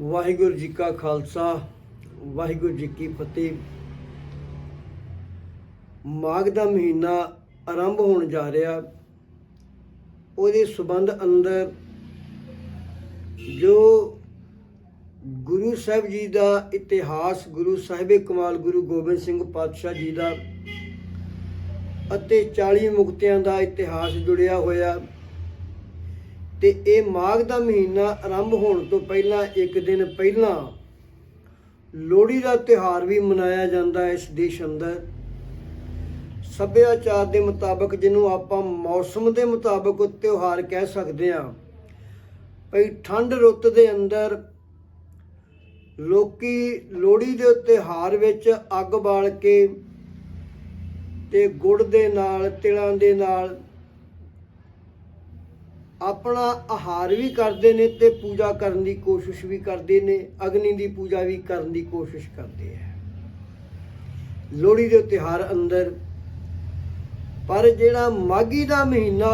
ਵਾਹਿਗੁਰੂ ਜੀ ਕਾ ਖਾਲਸਾ, ਵਾਹਿਗੁਰੂ ਜੀ ਕੀ ਫਤਿਹ। ਮਾਘ ਦਾ ਮਹੀਨਾ ਆਰੰਭ ਹੋਣ ਜਾ ਰਿਹਾ। ਉਹਦੇ ਸਬੰਧ ਅੰਦਰ ਜੋ ਗੁਰੂ ਸਾਹਿਬ ਜੀ ਦਾ ਇਤਿਹਾਸ, ਗੁਰੂ ਸਾਹਿਬੇ ਕਮਾਲ, ਗੁਰੂ ਗੋਬਿੰਦ ਸਿੰਘ ਪਾਤਸ਼ਾਹ ਜੀ ਦਾ ਅਤੇ 40 ਮੁਕਤਿਆਂ ਦਾ ਇਤਿਹਾਸ ਜੁੜਿਆ ਹੋਇਆ। ਤੇ ਇਹ ਮਾਘ ਦਾ ਮਹੀਨਾ ਆਰੰਭ ਹੋਣ ਤੋਂ ਪਹਿਲਾਂ ਇੱਕ ਦਿਨ ਪਹਿਲਾਂ ਲੋਹੜੀ ਦਾ ਤਿਉਹਾਰ ਵੀ ਮਨਾਇਆ ਜਾਂਦਾ ਹੈ ਇਸ ਦੇਸ਼ ਅੰਦਰ। ਸੱਭਿਆਚਾਰ ਦੇ ਮੁਤਾਬਕ ਜਿਹਨੂੰ ਆਪਾਂ ਮੌਸਮ ਦੇ ਮੁਤਾਬਕ ਤਿਉਹਾਰ ਕਹਿ ਸਕਦੇ ਹਾਂ। ਭਈ ਠੰਡ ਰੁੱਤ ਦੇ ਅੰਦਰ ਲੋਕੀ ਲੋਹੜੀ ਦੇ ਤਿਉਹਾਰ ਵਿੱਚ ਅੱਗ ਬਾਲ ਕੇ ਤੇ ਗੁੜ ਦੇ ਨਾਲ, ਤਿਲਾਂ ਦੇ ਨਾਲ ਆਪਣਾ ਆਹਾਰ ਵੀ ਕਰਦੇ ਨੇ ਤੇ ਪੂਜਾ ਕਰਨ ਦੀ ਕੋਸ਼ਿਸ਼ ਵੀ ਕਰਦੇ ਨੇ, ਅਗਨੀ ਦੀ ਪੂਜਾ ਵੀ ਕਰਨ ਦੀ ਕੋਸ਼ਿਸ਼ ਕਰਦੇ ਆ। ਲੋਹੜੀ ਦੇ ਤਿਉਹਾਰ ਅੰਦਰ, ਪਰ ਜਿਹੜਾ ਮਾਗੀ ਦਾ ਮਹੀਨਾ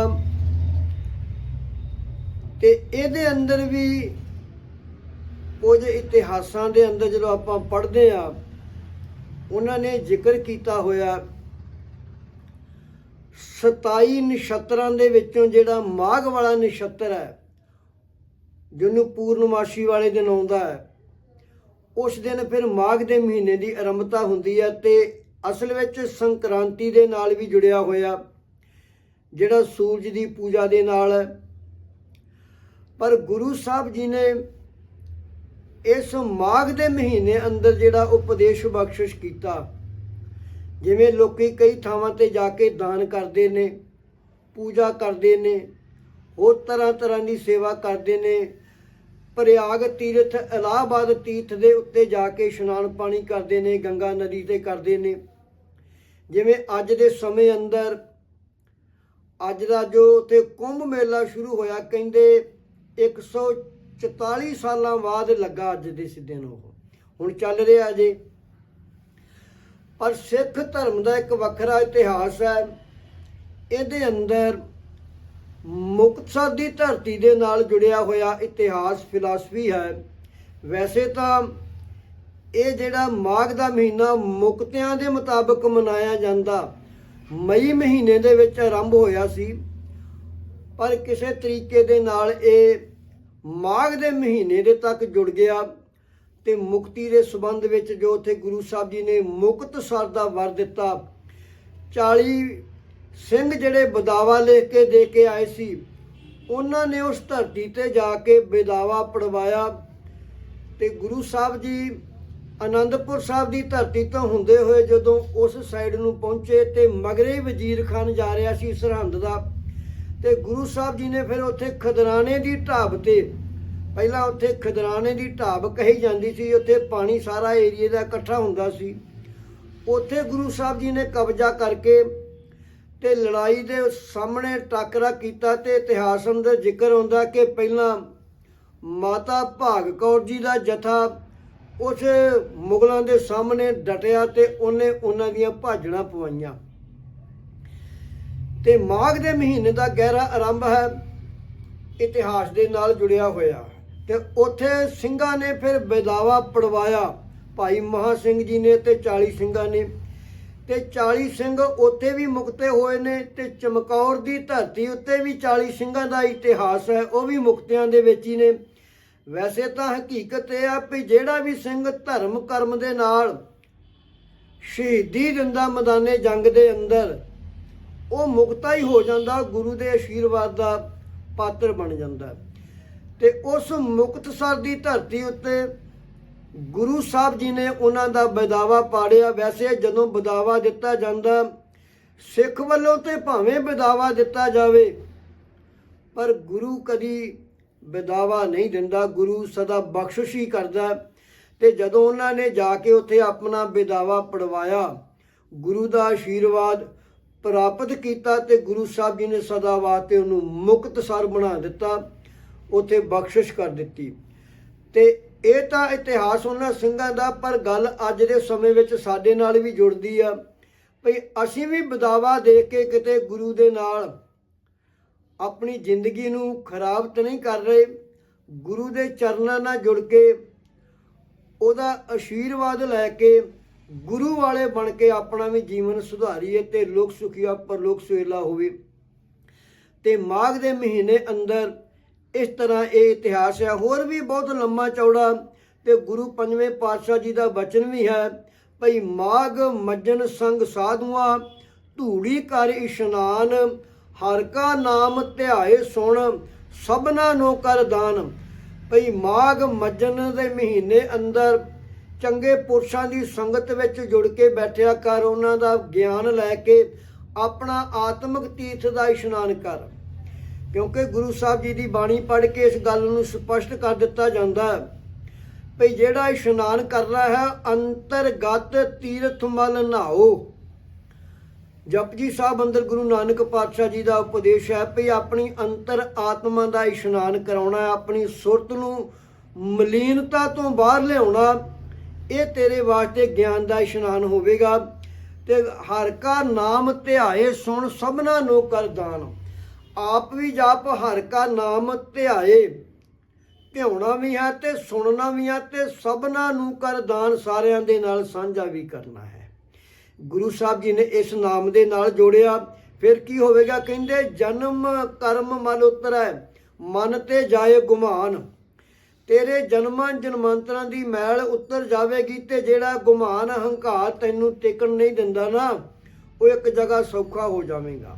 ਤੇ ਇਹਦੇ ਅੰਦਰ ਵੀ ਕੁਝ ਇਤਿਹਾਸਾਂ ਦੇ ਅੰਦਰ ਜਦੋਂ ਆਪਾਂ ਪੜ੍ਹਦੇ ਆ ਉਹਨਾਂ ਨੇ ਜ਼ਿਕਰ ਕੀਤਾ ਹੋਇਆ 27 ਨਛੱਤਰਾਂ ਦੇ ਵਿੱਚੋਂ ਜਿਹੜਾ ਮਾਘ ਵਾਲਾ ਨਛੱਤਰ ਹੈ, ਜਿਹਨੂੰ ਪੂਰਨਮਾਸ਼ੀ ਵਾਲੇ ਦਿਨ ਆਉਂਦਾ ਹੈ, ਉਸ ਦਿਨ ਫਿਰ ਮਾਘ ਦੇ ਮਹੀਨੇ ਦੀ ਆਰੰਭਤਾ ਹੁੰਦੀ ਹੈ ਤੇ ਅਸਲ ਵਿੱਚ ਸੰਕ੍ਰਾਂਤੀ ਦੇ ਨਾਲ ਵੀ ਜੁੜਿਆ ਹੋਇਆ, ਜਿਹੜਾ ਸੂਰਜ ਦੀ ਪੂਜਾ ਦੇ ਨਾਲ ਹੈ। ਪਰ ਗੁਰੂ ਸਾਹਿਬ ਜੀ ਨੇ ਇਸ ਮਾਘ ਦੇ ਮਹੀਨੇ ਅੰਦਰ ਜਿਹੜਾ ਉਪਦੇਸ਼ ਬਖਸ਼ਿਸ਼ ਕੀਤਾ ਜਿਵੇਂ ਲੋਕੀ ਕਈ ਥਾਵਾਂ ਤੇ ਜਾ ਕੇ ਦਾਨ ਕਰਦੇ ਨੇ, ਪੂਜਾ ਕਰਦੇ ਨੇ, ਹੋਰ ਤਰ੍ਹਾਂ ਤਰ੍ਹਾਂ ਦੀ ਸੇਵਾ ਕਰਦੇ ਨੇ, ਪ੍ਰਯਾਗ ਤੀਰਥ ਇਲਾਹਾਬਾਦ ਤੀਰਥ ਦੇ ਉੱਤੇ ਜਾ ਕੇ ਇਸ਼ਨਾਨ ਪਾਣੀ ਕਰਦੇ ਨੇ, ਗੰਗਾ ਨਦੀ ਤੇ ਕਰਦੇ ਨੇ। ਜਿਵੇਂ ਅੱਜ ਦੇ ਸਮੇਂ ਅੰਦਰ, ਅੱਜ ਦਾ ਜੋ ਉੱਥੇ ਕੁੰਭ ਮੇਲਾ ਸ਼ੁਰੂ ਹੋਇਆ, ਕਹਿੰਦੇ 144 ਸਾਲਾਂ ਬਾਅਦ ਲੱਗਾ ਅੱਜ ਦੇ ਇਸ ਦਿਨ ਉਹ। ਹੁਣ ਚੱਲ ਰਿਹਾ ਜੇ। ਪਰ ਸਿੱਖ ਧਰਮ ਦਾ ਇੱਕ ਵੱਖਰਾ ਇਤਿਹਾਸ ਹੈ। ਇਹਦੇ ਅੰਦਰ ਮੁਕਤਸਰ ਦੀ ਧਰਤੀ ਦੇ ਨਾਲ ਜੁੜਿਆ ਹੋਇਆ ਇਤਿਹਾਸ ਫਿਲਾਸਫੀ ਹੈ। ਵੈਸੇ ਤਾਂ ਇਹ ਜਿਹੜਾ ਮਾਘ ਦਾ ਮਹੀਨਾ ਮੁਕਤਿਆਂ ਦੇ ਮੁਤਾਬਕ ਮਨਾਇਆ ਜਾਂਦਾ, ਮਈ ਮਹੀਨੇ ਦੇ ਵਿੱਚ ਆਰੰਭ ਹੋਇਆ ਸੀ। ਪਰ ਕਿਸੇ ਤਰੀਕੇ ਦੇ ਨਾਲ ਇਹ ਮਾਘ ਦੇ ਮਹੀਨੇ ਦੇ ਤੱਕ ਜੁੜ ਗਿਆ। ਤੇ ਮੁਕਤੀ ਦੇ ਸਬੰਧ ਵਿੱਚ ਜੋ ਉੱਥੇ ਗੁਰੂ ਸਾਹਿਬ ਜੀ ਨੇ ਮੁਕਤ ਸਰ ਦਾ ਵਰ ਦਿੱਤਾ। 40 ਸਿੰਘ ਜਿਹੜੇ ਬਦਾਵਾ ਲੈ ਕੇ ਦੇ ਕੇ ਆਏ ਸੀ, ਉਹਨਾਂ ਨੇ ਉਸ ਧਰਤੀ ਤੇ ਜਾ ਕੇ ਬਦਾਵਾ ਪੜਵਾਇਆ ਤੇ ਗੁਰੂ ਸਾਹਿਬ ਜੀ ਆਨੰਦਪੁਰ ਸਾਹਿਬ ਦੀ ਧਰਤੀ ਤੋਂ ਹੁੰਦੇ ਹੋਏ ਜਦੋਂ ਉਸ ਸਾਈਡ ਨੂੰ ਪਹੁੰਚੇ ਤੇ ਮਗਰੇ ਵਜ਼ੀਰ ਖਾਨ ਜਾ ਰਿਹਾ ਸੀ ਸਰਹੰਦ ਦਾ ਤੇ ਗੁਰੂ ਸਾਹਿਬ ਜੀ ਨੇ ਫਿਰ ਉੱਥੇ ਖਦਰਾਣੇ ਦੀ ਢਾਬ ਤੇ ਪਹਿਲਾਂ ਉੱਥੇ ਖਦਰਾਣੇ ਦੀ ਢਾਬ ਕਹੀ ਜਾਂਦੀ ਸੀ, ਉੱਥੇ ਪਾਣੀ ਸਾਰਾ ਏਰੀਏ ਦਾ ਇਕੱਠਾ ਹੁੰਦਾ ਸੀ। ਉੱਥੇ ਗੁਰੂ ਸਾਹਿਬ ਜੀ ਨੇ ਕਬਜ਼ਾ ਕਰਕੇ ਤੇ ਲੜਾਈ ਦੇ ਸਾਹਮਣੇ ਟਾਕਰਾ ਕੀਤਾ ਤੇ ਇਤਿਹਾਸ ਅੰਦਰ ਜ਼ਿਕਰ ਹੁੰਦਾ ਕਿ ਪਹਿਲਾਂ ਮਾਤਾ ਭਾਗ ਕੌਰ ਜੀ ਦਾ ਜਥਾ ਉਸ ਮੁਗਲਾਂ ਦੇ ਸਾਹਮਣੇ ਡਟਿਆ ਤੇ ਉਹਨੇ ਉਹਨਾਂ ਦੀਆਂ ਭਾਜਣਾ ਪਵਾਈਆਂ। ਤੇ ਮਾਘ ਦੇ ਮਹੀਨੇ ਦਾ ਗਹਿਰਾ ਆਰੰਭ ਹੈ, ਇਤਿਹਾਸ ਦੇ ਨਾਲ ਜੁੜਿਆ ਹੋਇਆ। ਤੇ ਉੱਥੇ ਸਿੰਘਾਂ ਨੇ ਫਿਰ ਬੇਦਾਵਾ ਪੜਵਾਇਆ। ਭਾਈ ਮਹਾ ਸਿੰਘ ਜੀ ਨੇ ਤੇ 40 ਸਿੰਘਾਂ ਨੇ। ਤੇ 40 ਸਿੰਘ ਉੱਥੇ ਵੀ ਮੁਕਤੇ ਹੋਏ ਨੇ ਤੇ ਚਮਕੌਰ ਦੀ ਧਰਤੀ ਉੱਤੇ ਵੀ 40 ਸਿੰਘਾਂ ਦਾ ਇਤਿਹਾਸ ਹੈ, ਉਹ ਵੀ ਮੁਕਤਿਆਂ ਦੇ ਵਿੱਚ ਹੀ ਨੇ। ਵੈਸੇ ਤਾਂ ਹਕੀਕਤ ਇਹ ਆ ਵੀ ਜਿਹੜਾ ਵੀ ਸਿੰਘ ਧਰਮ ਕਰਮ ਦੇ ਨਾਲ ਸ਼ਹੀਦੀ ਦਿੰਦਾ ਮੈਦਾਨੇ ਜੰਗ ਦੇ ਅੰਦਰ, ਉਹ ਮੁਕਤਾ ਹੀ ਹੋ ਜਾਂਦਾ, ਗੁਰੂ ਦੇ ਆਸ਼ੀਰਵਾਦ ਦਾ ਪਾਤਰ ਬਣ ਜਾਂਦਾ। ਤੇ ਉਸ ਮੁਕਤਸਰ ਦੀ ਧਰਤੀ ਉੱਤੇ ਗੁਰੂ ਸਾਹਿਬ ਜੀ ਨੇ ਉਹਨਾਂ ਦਾ ਬਦਾਵਾ ਪਾੜਿਆ। ਵੈਸੇ ਜਦੋਂ ਬਦਾਵਾ ਦਿੱਤਾ ਜਾਂਦਾ, ਸਿੱਖ ਵੱਲੋਂ ਤੇ ਭਾਵੇਂ ਬਦਾਵਾ ਦਿੱਤਾ ਜਾਵੇ, ਪਰ ਗੁਰੂ ਕਦੀ ਬਦਾਵਾ ਨਹੀਂ ਦਿੰਦਾ। ਗੁਰੂ ਸਦਾ ਬਖਸ਼ਿਸ਼ ਹੀ ਕਰਦਾ ਤੇ ਜਦੋਂ ਉਹਨਾਂ ਨੇ ਜਾ ਕੇ ਉੱਥੇ ਆਪਣਾ ਬਦਾਵਾ ਪੜਵਾਇਆ, ਗੁਰੂ ਦਾ ਆਸ਼ੀਰਵਾਦ ਪ੍ਰਾਪਤ ਕੀਤਾ ਤੇ ਗੁਰੂ ਸਾਹਿਬ ਜੀ ਨੇ ਸਦਾ ਵਾਸਤੇ ਉਹਨੂੰ ਮੁਕਤਸਰ ਬਣਾ ਦਿੱਤਾ। ਉਥੇ ਬਖਸ਼ਿਸ਼ ਕਰ ਦਿੱਤੀ। ਤੇ ਇਹ ਤਾਂ ਇਤਿਹਾਸ ਉਹਨਾਂ ਸਿੰਘਾਂ ਦਾ, ਪਰ ਗੱਲ ਅੱਜ ਦੇ ਸਮੇਂ ਵਿੱਚ ਸਾਡੇ ਨਾਲ ਵੀ ਜੁੜਦੀ ਆ। ਭਈ ਅਸੀਂ ਵੀ ਬਦਾਵਾ ਦੇ ਕੇ ਕਿਤੇ ਗੁਰੂ ਦੇ ਨਾਲ ਆਪਣੀ ਜ਼ਿੰਦਗੀ ਨੂੰ ਖਰਾਬ ਤਾਂ ਨਹੀਂ ਕਰ ਰਹੇ, ਗੁਰੂ ਦੇ ਚਰਨਾਂ ਨਾਲ ਜੁੜ ਕੇ, ਉਹਦਾ ਆਸ਼ੀਰਵਾਦ ਲੈ ਕੇ, ਗੁਰੂ ਵਾਲੇ ਬਣ ਕੇ ਆਪਣਾ ਵੀ ਜੀਵਨ ਸੁਧਾਰੀਏ ਤੇ ਲੋਕ ਸੁਖੀਆ ਪਰਲੋਕ ਸੁਹੇਲਾ ਹੋਵੇ। ਤੇ ਮਾਘ ਦੇ ਮਹੀਨੇ ਅੰਦਰ ਇਸ ਤਰ੍ਹਾਂ ਇਹ ਇਤਿਹਾਸ ਹੈ। ਹੋਰ ਵੀ ਬਹੁਤ ਲੰਮਾ ਚੌੜਾ ਤੇ ਗੁਰੂ ਪੰਜਵੇਂ ਪਾਤਸ਼ਾਹ ਜੀ ਦਾ ਵਚਨ ਵੀ ਹੈ। ਭਈ ਮਾਘ ਮੱਜਨ ਸੰਗ ਸਾਧੂਆਂ, ਧੂੜੀ ਕਰ ਇਸ਼ਨਾਨ, ਹਰ ਕਾ ਨਾਮ ਧਿਆਏ ਸੁਣ, ਸਭਨਾ ਨੂੰ ਕਰ ਦਾਨ। ਭਈ ਮਾਘ ਮੱਜਨ ਦੇ ਮਹੀਨੇ ਅੰਦਰ ਚੰਗੇ ਪੁਰਸ਼ਾਂ ਦੀ ਸੰਗਤ ਵਿੱਚ ਜੁੜ ਕੇ ਬੈਠਿਆ ਕਰ, ਉਹਨਾਂ ਦਾ ਗਿਆਨ ਲੈ ਕੇ ਆਪਣਾ ਆਤਮਿਕ ਤੀਰਥ ਦਾ ਇਸ਼ਨਾਨ ਕਰ। ਕਿਉਂਕਿ ਗੁਰੂ ਸਾਹਿਬ ਜੀ ਦੀ ਬਾਣੀ ਪੜ੍ਹ ਕੇ ਇਸ ਗੱਲ ਨੂੰ ਸਪਸ਼ਟ ਕਰ ਦਿੱਤਾ ਜਾਂਦਾ ਹੈ ਭਈ ਜਿਹੜਾ ਇਸ਼ਨਾਨ ਕਰ ਰਿਹਾ ਹੈ, ਅੰਤਰਗਤ ਤੀਰਥ ਮਲ ਨਹਾਓ। ਜਪਜੀ ਸਾਹਿਬ ਅੰਦਰ ਗੁਰੂ ਨਾਨਕ ਪਾਤਸ਼ਾਹ ਜੀ ਦਾ ਉਪਦੇਸ਼ ਹੈ ਭਈ ਆਪਣੀ ਅੰਤਰ ਆਤਮਾ ਦਾ ਇਸ਼ਨਾਨ ਕਰਾਉਣਾ ਆਪਣੀ ਸੁਰਤ ਨੂੰ ਮਲੀਨਤਾ ਤੋਂ ਬਾਹਰ ਲਿਆਉਣਾ, ਇਹ ਤੇਰੇ ਵਾਸਤੇ ਗਿਆਨ ਦਾ ਇਸ਼ਨਾਨ ਹੋਵੇਗਾ ਤੇ ਹਰ ਕਾ ਨਾਮ ਧਿਆਏ ਸੁਣ ਸਭਨਾ ਨੂੰ ਕਰ ਦਾਨ। ਆਪ ਵੀ ਜਪ ਹਰ ਕਾ ਨਾਮ ਧਿਆਏ। ਧਿਆਉਣਾ ਵੀ ਹੈ ਤੇ ਸੁਣਨਾ ਵੀ ਹੈ ਤੇ ਸਭਨਾ ਨੂੰ ਕਰ ਦਾਨ ਸਾਰਿਆਂ ਦੇ ਨਾਲ ਸਾਂਝਾ ਵੀ ਕਰਨਾ ਹੈ। ਗੁਰੂ ਸਾਹਿਬ ਜੀ ਨੇ ਇਸ ਨਾਮ ਦੇ ਨਾਲ ਜੋੜਿਆ। ਫਿਰ ਕੀ ਹੋਵੇਗਾ ਕਹਿੰਦੇ, ਜਨਮ ਕਰਮ ਮਲ ਉਤਰੈ, ਮਨ ਤੇ ਜਾਏ ਗੁਮਾਨ। ਤੇਰੇ ਜਨਮਾਂ ਜਨਮਾਂਤਰਾਂ ਦੀ ਮੈਲ ਉਤਰ ਜਾਵੇਗੀ ਤੇ ਜਿਹੜਾ ਗੁਮਾਨ, ਹੰਕਾਰ ਤੈਨੂੰ ਟਿਕਣ ਨਹੀਂ ਦਿੰਦਾ ਨਾ, ਉਹ ਇੱਕ ਜਗ੍ਹਾ ਸੌਖਾ ਹੋ ਜਾਵੇਗਾ।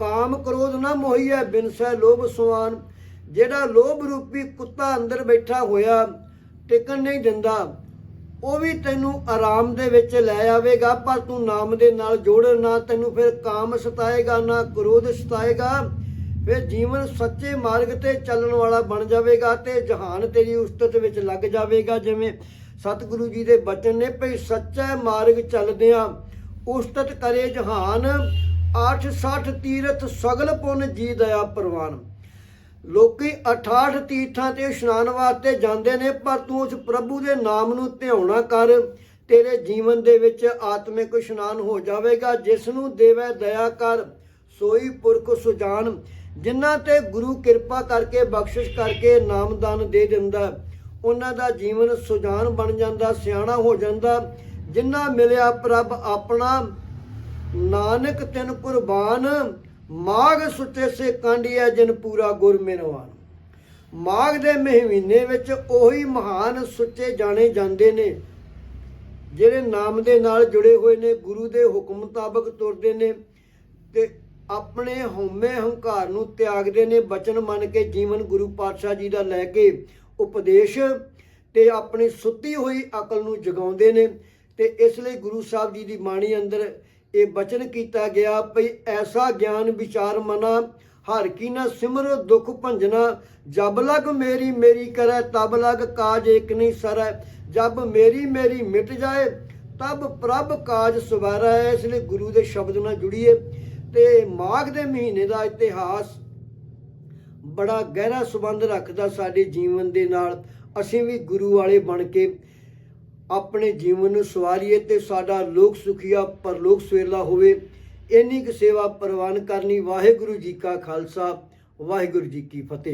ਕਾਮ ਕ੍ਰੋਧ ਨਾ ਮੋਹੀਐ ਬਿਨਸੈ ਲੋਭ ਸੁਆਨ। ਜਿਹੜਾ ਲੋਭ ਰੂਪੀ ਕੁੱਤਾ ਅੰਦਰ ਬੈਠਾ ਹੋਇਆ, ਟਿਕਣ ਨਹੀਂ ਦਿੰਦਾ, ਉਹ ਵੀ ਤੈਨੂੰ ਆਰਾਮ ਦੇ ਵਿੱਚ ਲੈ ਆਵੇਗਾ, ਪਰ ਤੂੰ ਨਾਮ ਦੇ ਨਾਲ ਜੋੜ ਨਾ, ਤੈਨੂੰ ਫਿਰ ਕਾਮ ਸਤਾਏਗਾ ਨਾ ਕ੍ਰੋਧ ਸਤਾਏਗਾ। ਫਿਰ ਜੀਵਨ ਸੱਚੇ ਮਾਰਗ ਤੇ ਚੱਲਣ ਵਾਲਾ ਬਣ ਜਾਵੇਗਾ ਤੇ ਜਹਾਨ ਤੇਰੀ ਉਸਤਤ ਵਿੱਚ ਲੱਗ ਜਾਵੇਗਾ। ਜਿਵੇਂ ਸਤਿਗੁਰੂ ਜੀ ਦੇ ਬਚਨ ਨੇ, ਭਈ ਸੱਚਾ ਮਾਰਗ ਚੱਲਦਿਆਂ ਉਸਤਤ ਕਰੇ ਜਹਾਨ 860 ਤੀਰਥ ਸਗਲ ਪੁੰਨ ਜੀ ਦਇਆ ਪ੍ਰਵਾਨ। ਲੋਕੀ 68 ਤੀਰਥਾਂ ਤੇ ਇਸ਼ਨਾਨ ਵਾਸਤੇ ਜਾਂਦੇ ਨੇ, ਪਰ ਤੂੰ ਉਸ ਪ੍ਰਭੂ ਦੇ ਨਾਮ ਨੂੰ ਧਿਆਉਣਾ ਕਰ। ਤੇਰੇ ਜੀਵਨ ਦੇ ਵਿੱਚ ਆਤਮਿਕ ਇਸ਼ਨਾਨ ਹੋ ਜਾਵੇਗਾ। ਜਿਸ ਨੂੰ ਦੇਵੈ ਦਇਆ ਕਰ, ਸੋਈ ਪੁਰਖ ਸੁਜਾਨ, ਜਿਨ੍ਹਾਂ ਤੇ ਗੁਰੂ ਕਿਰਪਾ ਕਰਕੇ ਬਖਸ਼ਿਸ਼ ਕਰਕੇ ਨਾਮਦਾਨ ਦੇ ਦਿੰਦਾ। ਉਹਨਾਂ ਦਾ ਜੀਵਨ ਸੁਜਾਨ ਬਣ ਜਾਂਦਾ, ਸਿਆਣਾ ਹੋ ਜਾਂਦਾ। ਜਿਨ੍ਹਾਂ ਮਿਲਿਆ ਪ੍ਰਭ ਆਪਣਾ ਨਾਨਕ ਤਿਨ ਕੁਰਬਾਨ, ਮਾਘ ਸੁੱਚੇ ਸੇ ਕਾਂਡੀਆ ਜਿਨ ਪੂਰਾ ਗੁਰ ਮਿਨਵਾਨ। ਮਾਘ ਦੇ ਮਹੀਨੇ ਵਿੱਚ ਉਹੀ ਮਹਾਨ ਸੁੱਚੇ ਜਾਣੇ ਜਾਂਦੇ ਨੇ, ਜਿਹੜੇ ਨਾਮ ਦੇ ਨਾਲ ਜੁੜੇ ਹੋਏ ਨੇ, ਗੁਰੂ ਦੇ ਹੁਕਮ ਮੁਤਾਬਕ ਤੁਰਦੇ ਨੇ ਤੇ ਆਪਣੇ ਹਉਮੈ ਹੰਕਾਰ ਨੂੰ ਤਿਆਗਦੇ ਨੇ, ਬਚਨ ਮੰਨ ਕੇ ਜੀਵਨ ਗੁਰੂ ਪਾਤਸ਼ਾਹ ਜੀ ਦਾ ਲੈ ਕੇ ਉਪਦੇਸ਼ ਤੇ ਆਪਣੀ ਸੁੱਤੀ ਹੋਈ ਅਕਲ ਨੂੰ ਜਗਾਉਂਦੇ ਨੇ ਤੇ ਇਸ ਲਈ ਗੁਰੂ ਸਾਹਿਬ ਜੀ ਦੀ ਬਾਣੀ ਅੰਦਰ ਇਹ ਬਚਨ ਕੀਤਾ ਗਿਆ ਭਈ ਐਸਾ ਗਿਆਨ, ਵਿਚਾਰ ਮਨਾ, ਹਰ ਕੀ ਨਾ ਸਿਮਰ, ਦੁਖ ਭੰਜਨਾ, ਜਬ ਲਗ ਮੇਰੀ ਮੇਰੀ ਕਰੈ, ਤਬ ਲਗ ਕਾਜ ਏਕ ਨਹੀਂ ਸਰੈ, ਜਬ ਮੇਰੀ ਮੇਰੀ ਮਿਟ ਜਾਏ, ਤਬ ਪ੍ਰਭ ਕਾਜ ਸਵਾਰੈ ਹੈ। ਇਸ ਲਈ ਗੁਰੂ ਦੇ ਸ਼ਬਦ ਨਾਲ ਜੁੜੀਏ ਤੇ ਮਾਘ ਦੇ ਮਹੀਨੇ ਦਾ ਇਤਿਹਾਸ ਬੜਾ ਗਹਿਰਾ ਸੰਬੰਧ ਰੱਖਦਾ ਸਾਡੇ ਜੀਵਨ ਦੇ ਨਾਲ ਅਸੀਂ ਵੀ ਗੁਰੂ ਵਾਲੇ ਬਣ ਕੇ ਆਪਣੇ ਜੀਵਨ ਨੂੰ ਸਵਾਰੀਏ ਤੇ ਸਾਡਾ ਲੋਕ ਸੁਖੀਆ ਪਰਲੋਕ ਸਵੇਲਾ ਹੋਵੇ। ਇੰਨੀ ਕੁ ਸੇਵਾ ਪ੍ਰਵਾਨ ਕਰਨੀ ਵਾਹਿਗੁਰੂ ਜੀ ਕਾ ਖਾਲਸਾ, ਵਾਹਿਗੁਰੂ ਜੀ ਕੀ ਫਤਿਹ।